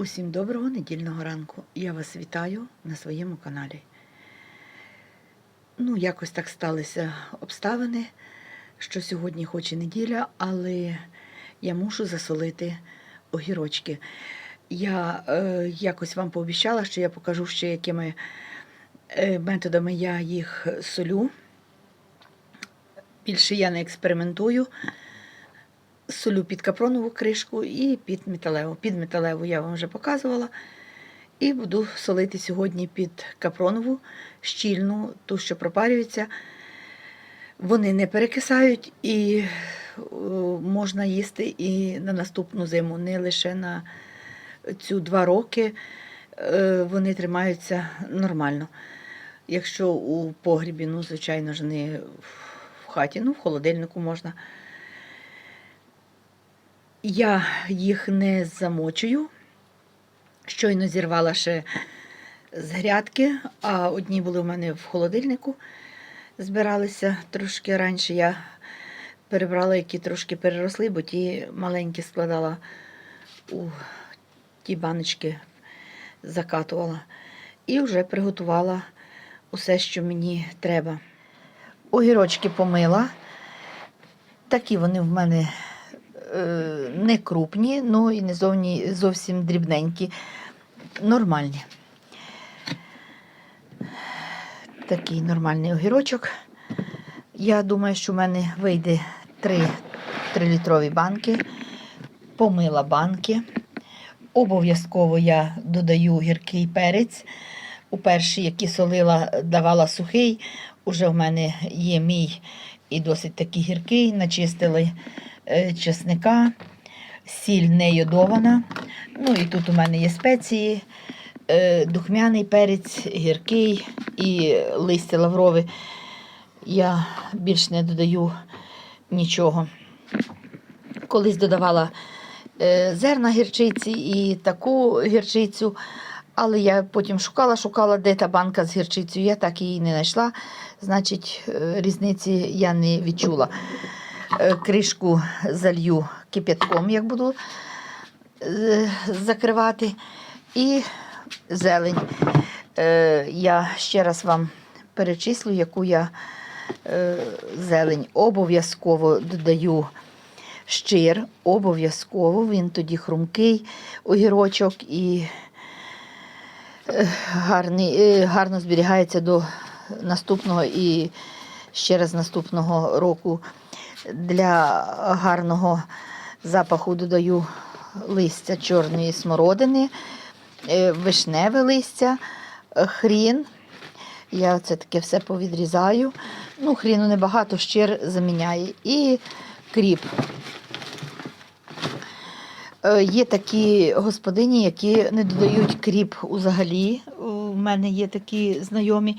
Усім доброго недільного ранку. Я вас вітаю на своєму каналі. Ну, якось так сталися обставини, що сьогодні хоч і неділя, але я мушу засолити огірочки. Я е, якось вам пообіцяла, що я покажу ще, якими е, методами я їх солю. Більше я не експериментую. Солю під капронову кришку і під металеву. Під металеву я вам вже показувала. І буду солити сьогодні під капронову, щільну, ту, що пропарюється. Вони не перекисають і е, можна їсти і на наступну зиму, не лише на цю два роки. Е, Вони тримаються нормально. Якщо у погрібі, ну, звичайно ж, не в хаті, ну, в холодильнику можна. Я їх не замочую. Щойно зірвала ще з грядки, а одні були в мене в холодильнику. Збиралися трошки раніше. Я перебрала, які трошки переросли, бо ті маленькі складала у ті баночки, закатувала. І вже приготувала усе, що мені треба. Огірочки помила. Такі вони в мене не крупні, ну і не зовні, зовсім дрібненькі, нормальні. Такий нормальний огірочок. Я думаю, що в мене вийде 3, 3-літрові банки. Помила банки. Обов'язково я додаю гіркий перець. У перший, який солила, давала сухий. Уже в мене є мій і досить такий гіркий. Начистили е, чесника, сіль не йодована. Ну і тут у мене є спеції, е, духмяний перець, гіркий і листя лаврове. Я більш не додаю нічого. Колись додавала е, зерна гірчиці і таку гірчицю, але я потім шукала, шукала, де та банка з гірчицею. Я так її не знайшла. Значить, е, різниці я не відчула. Е, Кришку залью кип'ятком, як буду е, закривати. І зелень. Е, Я ще раз вам перечислю, яку я зелень обов'язково додаю щир, обов'язково. Він тоді хрумкий огірочок і гарний, гарно зберігається до наступного і ще раз наступного року. Для гарного запаху додаю листя чорної смородини, е, вишневе листя, е, хрін. Я це таке все повідрізаю. Ну, хріну небагато, щир заміняє. І кріп. Е, Є такі господині, які не додають кріп взагалі. У мене є такі знайомі.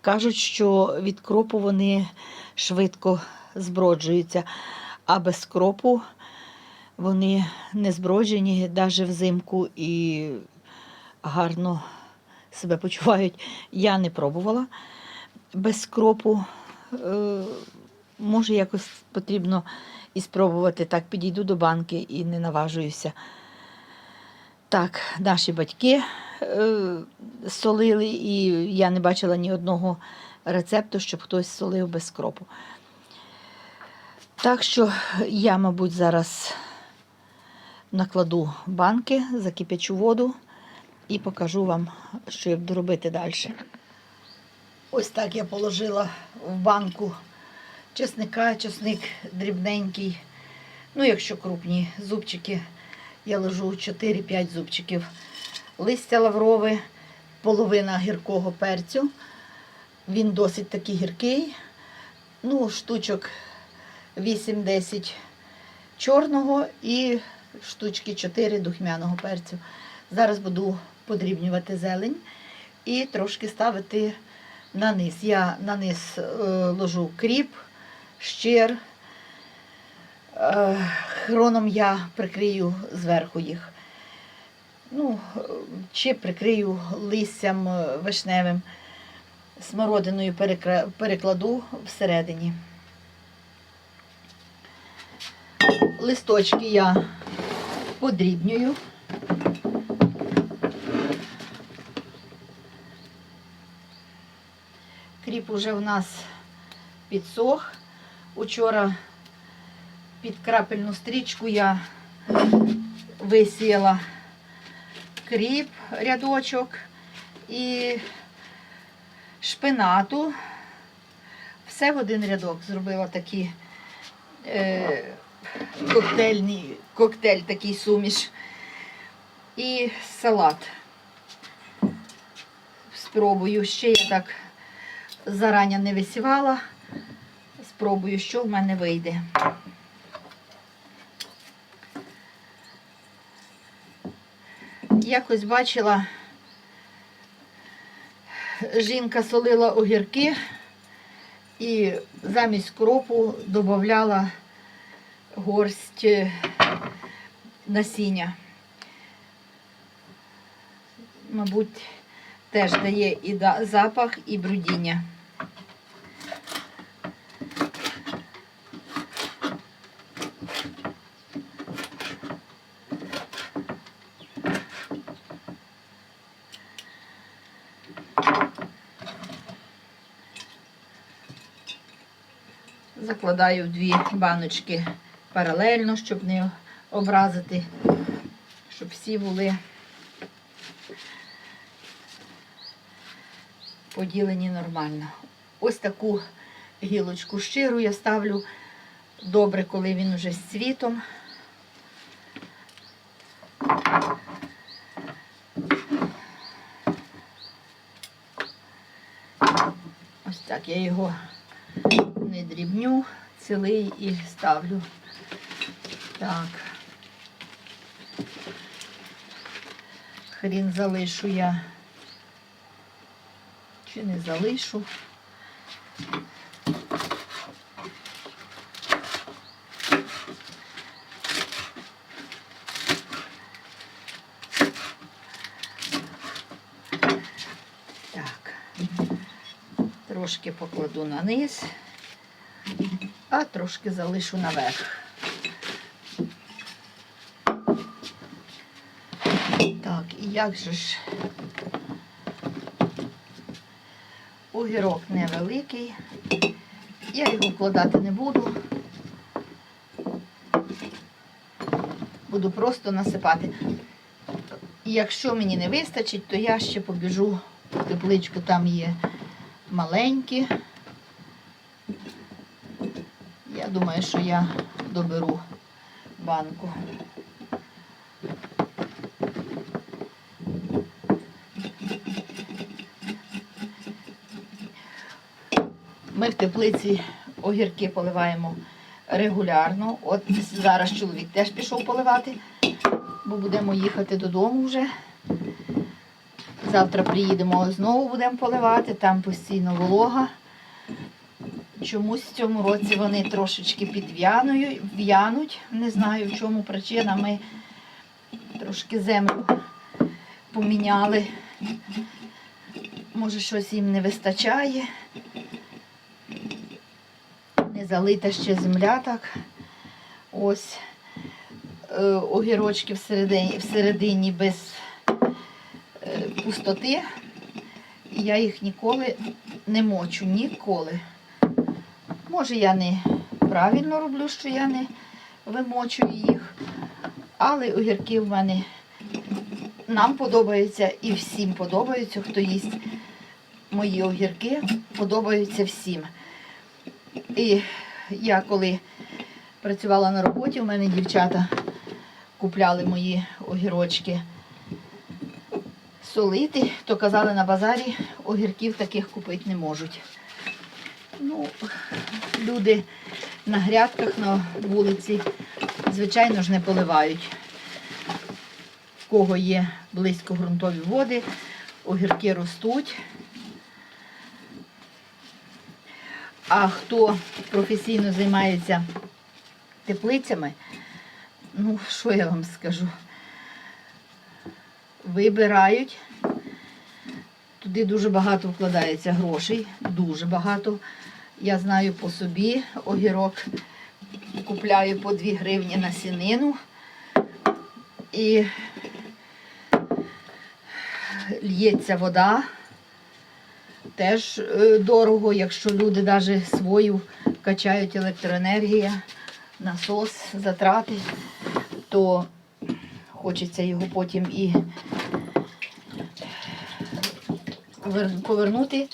Кажуть, що від кропу вони швидко зброджуються, а без кропу вони не зброджені навіть взимку і гарно себе почувають. Я не пробувала без кропу. Е, Може, якось потрібно і спробувати. Так, підійду до банки і не наважуюся. Так, наші батьки е, солили, і я не бачила ні одного рецепту, щоб хтось солив без кропу. Так що я, мабуть, зараз накладу банки, закипячу воду і покажу вам, що я буду робити далі. Ось так я положила в банку чесника, чесник дрібненький. Ну, якщо крупні зубчики, я ложу 4-5 зубчиків. Листя лаврове, половина гіркого перцю. Він досить такий гіркий. Ну, штучок 8-10 чорного і штучки 4 духмяного перцю. Зараз буду подрібнювати зелень і трошки ставити на низ. Я на низ е, ложу кріп, щир. Е, хроном я прикрию зверху їх. Ну, чи прикрию листям е, вишневим, смородиною перекладу всередині. листочки я подрібнюю. Кріп уже в нас підсох. Учора під крапельну стрічку я висіяла кріп рядочок і шпинату. Все в один рядок зробила такі е, коктейльні, коктейль такий суміш. І салат. Спробую. Ще я так зарані не висівала. Спробую, що в мене вийде. Якось бачила, жінка солила огірки і замість кропу додавала горсть е, насіння. Мабуть, теж дає і запах, і брудіння. Закладаю в дві баночки паралельно, щоб не образити, щоб всі були поділені нормально. Ось таку гілочку щиру я ставлю добре, коли він вже з цвітом. Ось так я його не дрібню, цілий і ставлю. Так. Хрін залишу я. Чи не залишу? Так. Трошки покладу на низ, а трошки залишу наверх. Так, і як же ж огірок невеликий. Я його вкладати не буду. Буду просто насипати. Якщо мені не вистачить, то я ще побіжу в тепличку, там є маленькі. Я думаю, що я доберу банку. Ми в теплиці огірки поливаємо регулярно. От зараз чоловік теж пішов поливати, бо будемо їхати додому вже. Завтра приїдемо, знову будемо поливати, там постійно волога. Чомусь в цьому році вони трошечки підв'янують, в'януть. Не знаю, в чому причина. Ми трошки землю поміняли. Може, щось їм не вистачає. Не залита ще земля так. Ось е, огірочки всередині, всередині без е, пустоти. І я їх ніколи не мочу, ніколи. Може, я не правильно роблю, що я не вимочую їх, але огірки в мене нам подобаються і всім подобаються, хто їсть мої огірки, подобаються всім. І я коли працювала на роботі, у мене дівчата купляли мої огірочки солити, то казали на базарі, огірків таких купити не можуть. Ну, люди на грядках на вулиці, звичайно ж, не поливають. В кого є близько ґрунтові води, огірки ростуть. А хто професійно займається теплицями, ну, що я вам скажу? Вибирають. Туди дуже багато вкладається грошей, дуже багато. Я знаю по собі, огірок купляю по 2 гривні на сінину. І лється вода, теж е, дорого, якщо люди навіть свою качають електроенергія, насос, затрати, то хочеться його потім і повернути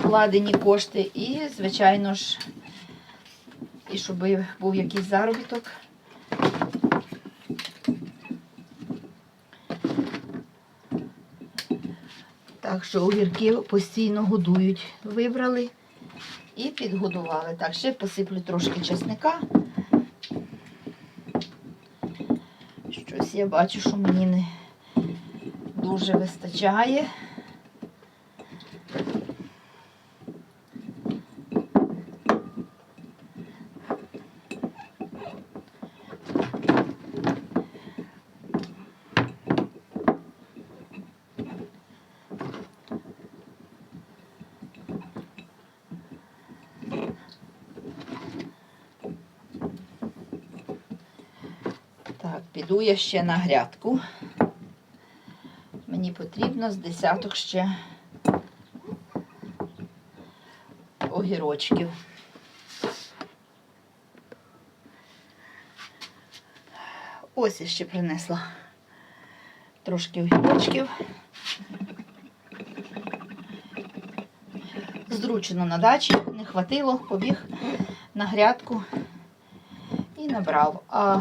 вкладені кошти і, звичайно ж, і щоб був якийсь заробіток. Так що огірки постійно годують. Вибрали і підгодували. Так, ще посиплю трошки чесника. Щось я бачу, що мені не дуже вистачає. Так, піду я ще на грядку. Мені потрібно з десяток ще огірочків. Ось я ще принесла трошки огірочків. Зручно на дачі, не хватило, побіг на грядку і набрав. А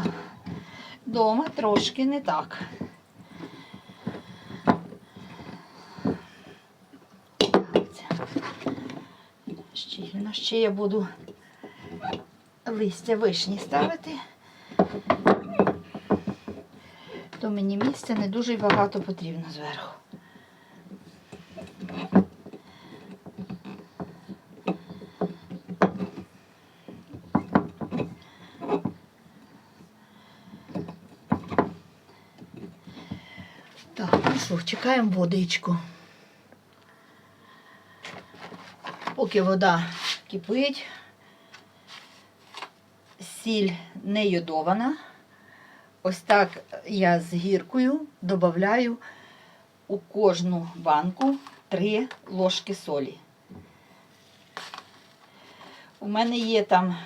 Дома трошки не так. Щільно ще я буду листя вишні ставити, то мені місця не дуже багато потрібно зверху. Так, ну що, чекаємо водичку. Поки вода кипить, сіль не йодована. Ось так я з гіркою додаю у кожну банку 3 ложки солі. У мене є там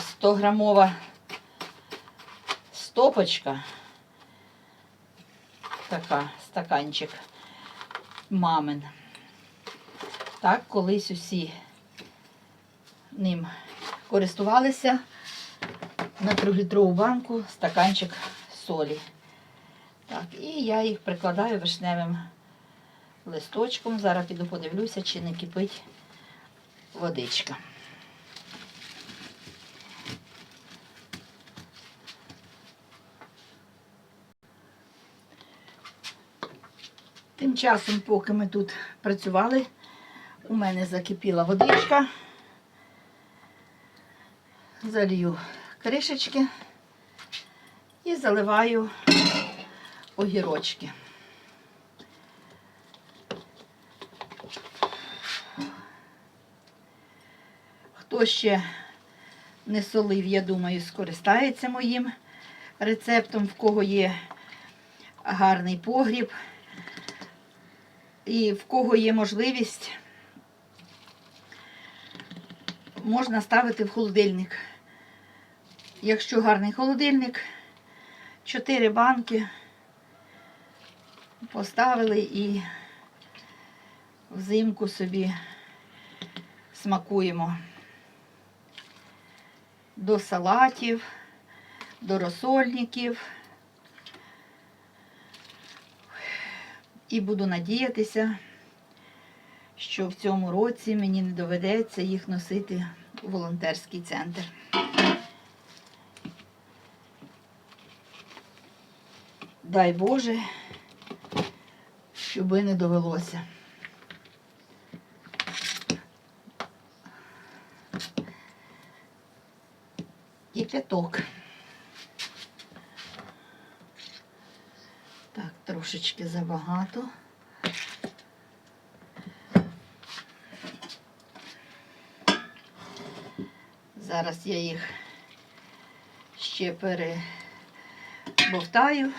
100 грамова стопочка, така, стаканчик мамин. Так, колись усі ним користувалися на трьохлітрову банку стаканчик солі. Так, і я їх прикладаю вишневим листочком. Зараз піду подивлюся, чи не кипить водичка. Тим часом, поки ми тут працювали, у мене закипіла водичка. Залью кришечки і заливаю огірочки. Хто ще не солив, я думаю, скористається моїм рецептом, в кого є гарний погріб. І в кого є можливість, можна ставити в холодильник. Якщо гарний холодильник, 4 банки поставили і взимку собі смакуємо до салатів, до розсольників. І буду надіятися, що в цьому році мені не доведеться їх носити у волонтерський центр. Дай Боже, щоби не довелося. І п'яток. Так, трошечки забагато. Зараз я їх ще перебовтаю.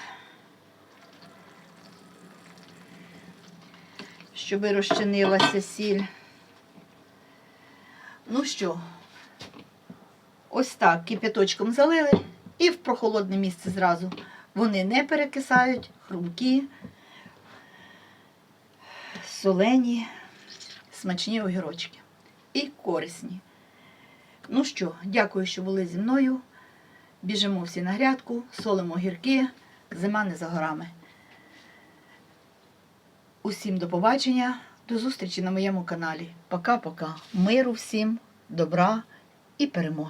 щоб розчинилася сіль. Ну що, ось так кип'яточком залили і в прохолодне місце зразу. Вони не перекисають, хрумкі, солені, смачні огірочки. І корисні. Ну що, дякую, що були зі мною. Біжимо всі на грядку, солимо огірки, зима не за горами. Усім до побачення, до зустрічі на моєму каналі. Пока-пока. Миру всім, добра і перемоги.